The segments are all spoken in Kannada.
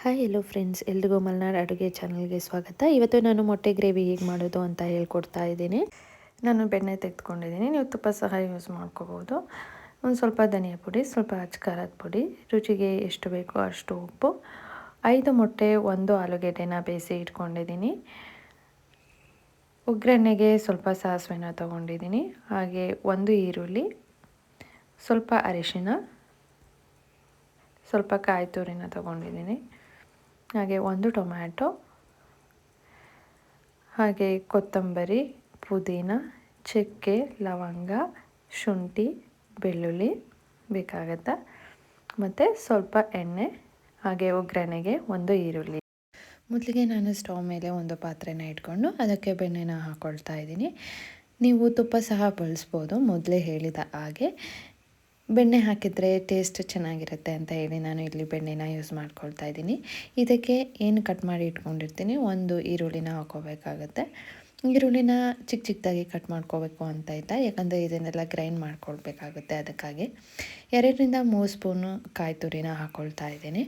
ಹಾಯ್ ಎಲ್ಲೋ ಫ್ರೆಂಡ್ಸ್ ಎಲ್ರಿಗೂ ಮಲ್ನಾಡ್ ಅಡುಗೆ ಚಾನಲ್ಗೆ ಸ್ವಾಗತ. ಇವತ್ತು ನಾನು ಮೊಟ್ಟೆ ಗ್ರೇವಿ ಹೇಗೆ ಮಾಡೋದು ಅಂತ ಹೇಳ್ಕೊಡ್ತಾ ಇದ್ದೀನಿ. ನಾನು ಬೆಣ್ಣೆ ತೆಗೆದುಕೊಂಡಿದ್ದೀನಿ. ನೀವು ತುಪ್ಪ ಸಹ ಯೂಸ್ ಮಾಡ್ಕೋಬೋದು. ಒಂದು ಸ್ವಲ್ಪ ಧನಿಯಾ ಪುಡಿ, ಸ್ವಲ್ಪ ಖಾರದ ಪುಡಿ, ರುಚಿಗೆ ಎಷ್ಟು ಬೇಕೋ ಅಷ್ಟು ಉಪ್ಪು, ಐದು ಮೊಟ್ಟೆ, ಒಂದು ಆಲೂಗೆಡ್ಡೆನ ಬೇಯಿಸಿ ಇಟ್ಕೊಂಡಿದ್ದೀನಿ. ಒಗ್ಗರಣೆಗೆ ಸ್ವಲ್ಪ ಸಾಸಿವೆನ ತೊಗೊಂಡಿದ್ದೀನಿ. ಹಾಗೆ ಒಂದು ಈರುಳ್ಳಿ, ಸ್ವಲ್ಪ ಅರಿಶಿನ, ಸ್ವಲ್ಪ ಕಾಯಿ ತುರಿನ ತೊಗೊಂಡಿದ್ದೀನಿ. ಹಾಗೆ ಒಂದು ಟೊಮ್ಯಾಟೊ, ಹಾಗೆ ಕೊತ್ತಂಬರಿ, ಪುದೀನ, ಚಕ್ಕೆ, ಲವಂಗ, ಶುಂಠಿ, ಬೆಳ್ಳುಳ್ಳಿ ಬೇಕಾಗತ್ತೆ. ಮತ್ತು ಸ್ವಲ್ಪ ಎಣ್ಣೆ, ಹಾಗೆ ಒಗ್ಗರಣೆಗೆ ಒಂದು ಈರುಳ್ಳಿ. ಮೊದಲಿಗೆ ನಾನು ಸ್ಟವ್ ಮೇಲೆ ಒಂದು ಪಾತ್ರೆನ ಇಟ್ಕೊಂಡು ಅದಕ್ಕೆ ಬೆಣ್ಣೆನ ಹಾಕ್ಕೊಳ್ತಾ ಇದ್ದೀನಿ. ನೀವು ತುಪ್ಪ ಸಹ ಬಳಸ್ಬೋದು, ಮೊದಲೇ ಹೇಳಿದ ಹಾಗೆ. ಬೆಣ್ಣೆ ಹಾಕಿದರೆ ಟೇಸ್ಟ್ ಚೆನ್ನಾಗಿರುತ್ತೆ ಅಂತ ಹೇಳಿ ನಾನು ಇಲ್ಲಿ ಬೆಣ್ಣೆನ ಯೂಸ್ ಮಾಡ್ಕೊಳ್ತಾ ಇದ್ದೀನಿ. ಇದಕ್ಕೆ ಏನು ಕಟ್ ಮಾಡಿ ಇಟ್ಕೊಂಡಿರ್ತೀನಿ? ಒಂದು ಈರುಳ್ಳಿನ ಹಾಕೋಬೇಕಾಗತ್ತೆ. ಈರುಳ್ಳಿನ ಚಿಕ್ಕ ಚಿಕ್ಕದಾಗಿ ಕಟ್ ಮಾಡ್ಕೋಬೇಕು ಅಂತ ಇದ್ದ. ಯಾಕಂದರೆ ಇದನ್ನೆಲ್ಲ ಗ್ರೈಂಡ್ ಮಾಡ್ಕೊಳ್ಬೇಕಾಗುತ್ತೆ ಅದಕ್ಕಾಗಿ. ಎರಡರಿಂದ ಮೂರು ಸ್ಪೂನು ಕಾಯಿ ತುರಿನ ಹಾಕ್ಕೊಳ್ತಾ ಇದ್ದೀನಿ.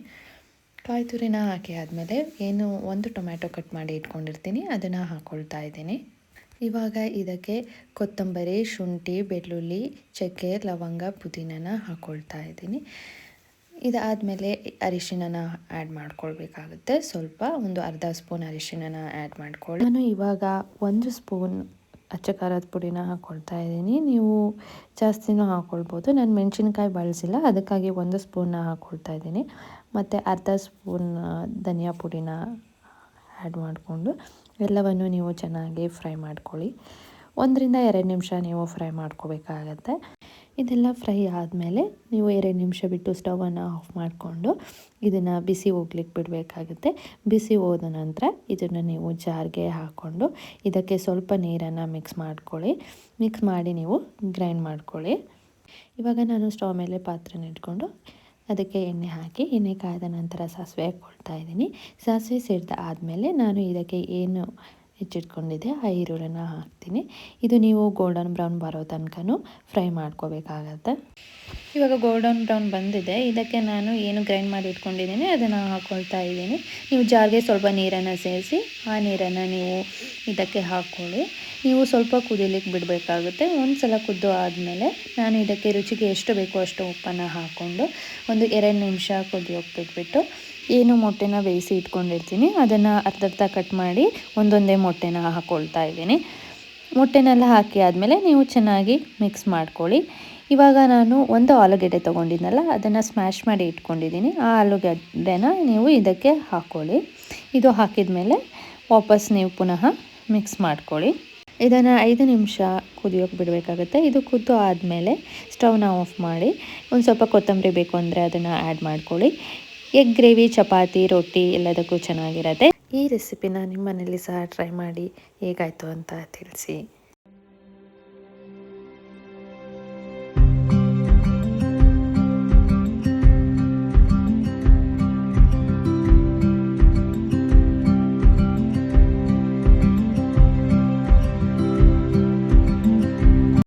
ಕಾಯಿ ತುರಿನ ಹಾಕಿ ಆದಮೇಲೆ ಏನು, ಒಂದು ಟೊಮ್ಯಾಟೊ ಕಟ್ ಮಾಡಿ ಇಟ್ಕೊಂಡಿರ್ತೀನಿ. ಅದನ್ನು ಹಾಕ್ಕೊಳ್ತಾ ಇದ್ದೀನಿ. ಇವಾಗ ಇದಕ್ಕೆ ಕೊತ್ತಂಬರಿ, ಶುಂಠಿ, ಬೆಳ್ಳುಳ್ಳಿ, ಚಕ್ಕೆ, ಲವಂಗ, ಪುದೀನನ ಹಾಕ್ಕೊಳ್ತಾ ಇದ್ದೀನಿ. ಇದಾದಮೇಲೆ ಅರಿಶಿಣನ ಆ್ಯಡ್ ಮಾಡ್ಕೊಳ್ಬೇಕಾಗುತ್ತೆ. ಸ್ವಲ್ಪ ಒಂದು ಅರ್ಧ ಸ್ಪೂನ್ ಅರಿಶಿಣನ ಆ್ಯಡ್ ಮಾಡ್ಕೊಳ್ಳಿ. ನಾನು ಇವಾಗ ಒಂದು ಸ್ಪೂನ್ ಅಚ್ಚ ಖಾರದ ಪುಡಿನ ಹಾಕ್ಕೊಳ್ತಾ ಇದ್ದೀನಿ. ನೀವು ಜಾಸ್ತಿನೂ ಹಾಕ್ಕೊಳ್ಬೋದು ನಾನು ಮೆಣಸಿನ್ಕಾಯಿ ಬಳಸಿಲ್ಲ. ಅದಕ್ಕಾಗಿ ಒಂದು ಸ್ಪೂನ್ನ ಹಾಕ್ಕೊಳ್ತಾ ಇದ್ದೀನಿ. ಮತ್ತು ಅರ್ಧ ಸ್ಪೂನ್ ಧನಿಯಾ ಪುಡಿನ ಆ್ಯಡ್ ಮಾಡಿಕೊಂಡು ಎಲ್ಲವನ್ನು ನೀವು ಚೆನ್ನಾಗಿ ಫ್ರೈ ಮಾಡ್ಕೊಳ್ಳಿ. ಒಂದರಿಂದ ಎರಡು ನಿಮಿಷ ನೀವು ಫ್ರೈ ಮಾಡ್ಕೋಬೇಕಾಗತ್ತೆ. ಇದೆಲ್ಲ ಫ್ರೈ ಆದಮೇಲೆ ನೀವು ಎರಡು ನಿಮಿಷ ಬಿಟ್ಟು ಸ್ಟವನ್ನು ಆಫ್ ಮಾಡಿಕೊಂಡು ಇದನ್ನು ಬಿಸಿ ಹೋಗ್ಲಿಕ್ಕೆ ಬಿಡಬೇಕಾಗುತ್ತೆ. ಬಿಸಿ ಹೋದ ನಂತರ ಇದನ್ನು ನೀವು ಜಾರ್ಗೆ ಹಾಕ್ಕೊಂಡು ಇದಕ್ಕೆ ಸ್ವಲ್ಪ ನೀರನ್ನು ಮಿಕ್ಸ್ ಮಾಡ್ಕೊಳ್ಳಿ. ಮಿಕ್ಸ್ ಮಾಡಿ ನೀವು ಗ್ರೈಂಡ್ ಮಾಡ್ಕೊಳ್ಳಿ. ಇವಾಗ ನಾನು ಸ್ಟವ್ ಮೇಲೆ ಪಾತ್ರೆನ ಇಟ್ಕೊಂಡು ಅದಕ್ಕೆ ಎಣ್ಣೆ ಹಾಕಿ, ಎಣ್ಣೆ ಕಾಯ್ದ ನಂತರ ಸಾಸಿವೆ ಹಾಕ್ಕೊಳ್ತಾ ಇದ್ದೀನಿ. ಸಾಸಿವೆ ಸಿಡ್ದು ಆದಮೇಲೆ ನಾನು ಇದಕ್ಕೆ ಏನು ಹೆಚ್ಚಿಟ್ಕೊಂಡಿದ್ದೆ ಆ ಈರುಳ್ಳಿನ ಹಾಕ್ತೀನಿ. ಇದು ನೀವು ಗೋಲ್ಡನ್ ಬ್ರೌನ್ ಬರೋ ತನಕನೂ ಫ್ರೈ ಮಾಡ್ಕೋಬೇಕಾಗತ್ತೆ. ಇವಾಗ ಗೋಲ್ಡನ್ ಬ್ರೌನ್ ಬಂದಿದೆ. ಇದಕ್ಕೆ ನಾನು ಏನು ಗ್ರೈಂಡ್ ಮಾಡಿ ಇಟ್ಕೊಂಡಿದ್ದೀನಿ, ಅದನ್ನು ಹಾಕ್ಕೊಳ್ತಾ ಇದ್ದೀನಿ. ನೀವು ಜಾರ್ಗೆ ಸ್ವಲ್ಪ ನೀರನ್ನು ಸೇರಿಸಿ, ಆ ನೀರನ್ನು ನೀವು ಇದಕ್ಕೆ ಹಾಕ್ಕೊಳ್ಳಿ. ನೀವು ಸ್ವಲ್ಪ ಕುದಿಲಿಕ್ಕೆ ಬಿಡಬೇಕಾಗುತ್ತೆ. ಒಂದು ಸಲ ಕುದ್ದು ಆದಮೇಲೆ ನಾನು ಇದಕ್ಕೆ ರುಚಿಗೆ ಎಷ್ಟು ಬೇಕೋ ಅಷ್ಟು ಉಪ್ಪನ್ನು ಹಾಕ್ಕೊಂಡು ಒಂದು ಎರಡು ನಿಮಿಷ ಕುದಿಯೋಕ್ಕೆ ಬಿಟ್ಬಿಟ್ಟು ಏನು ಮೊಟ್ಟೆನ ಬೇಯಿಸಿ ಇಟ್ಕೊಂಡಿರ್ತೀನಿ. ಅದನ್ನು ಅರ್ಧ ಅರ್ಧ ಕಟ್ ಮಾಡಿ ಒಂದೊಂದೇ ಮೊಟ್ಟೆನ ಹಾಕ್ಕೊಳ್ತಾ ಇದ್ದೀನಿ. ಮೊಟ್ಟೆನೆಲ್ಲ ಹಾಕಿ ಆದಮೇಲೆ ನೀವು ಚೆನ್ನಾಗಿ ಮಿಕ್ಸ್ ಮಾಡ್ಕೊಳ್ಳಿ. ಇವಾಗ ನಾನು ಒಂದು ಆಲೂಗೆಡ್ಡೆ ತೊಗೊಂಡಿದ್ನಲ್ಲ, ಅದನ್ನು ಸ್ಮ್ಯಾಶ್ ಮಾಡಿ ಇಟ್ಕೊಂಡಿದ್ದೀನಿ. ಆ ಆಲೂಗಡ್ಡೆನ ನೀವು ಇದಕ್ಕೆ ಹಾಕ್ಕೊಳ್ಳಿ ಇದು ಹಾಕಿದ ಮೇಲೆ ವಾಪಸ್ ನೀವು ಪುನಃ ಮಿಕ್ಸ್ ಮಾಡ್ಕೊಳ್ಳಿ. ಇದನ್ನು ಐದು ನಿಮಿಷ ಕುದಿಯೋಕೆ ಬಿಡಬೇಕಾಗುತ್ತೆ. ಇದು ಕುದ್ದು ಆದಮೇಲೆ ಸ್ಟವ್ನ ಆಫ್ ಮಾಡಿ ಒಂದು ಸ್ವಲ್ಪ ಕೊತ್ತಂಬರಿ ಬೇಕು ಅಂದರೆ ಅದನ್ನು ಆ್ಯಡ್ ಮಾಡ್ಕೊಳ್ಳಿ. ಎಗ್ ಗ್ರೇವಿ ಚಪಾತಿ ರೊಟ್ಟಿ ಎಲ್ಲದಕ್ಕೂ ಚೆನ್ನಾಗಿರುತ್ತೆ. ಈ ರೆಸಿಪಿನ ನಿಮ್ಮ ಮನೇಲಿ ಸಹ ಟ್ರೈ ಮಾಡಿ ಹೇಗಾಯಿತು ಅಂತ ತಿಳಿಸಿ.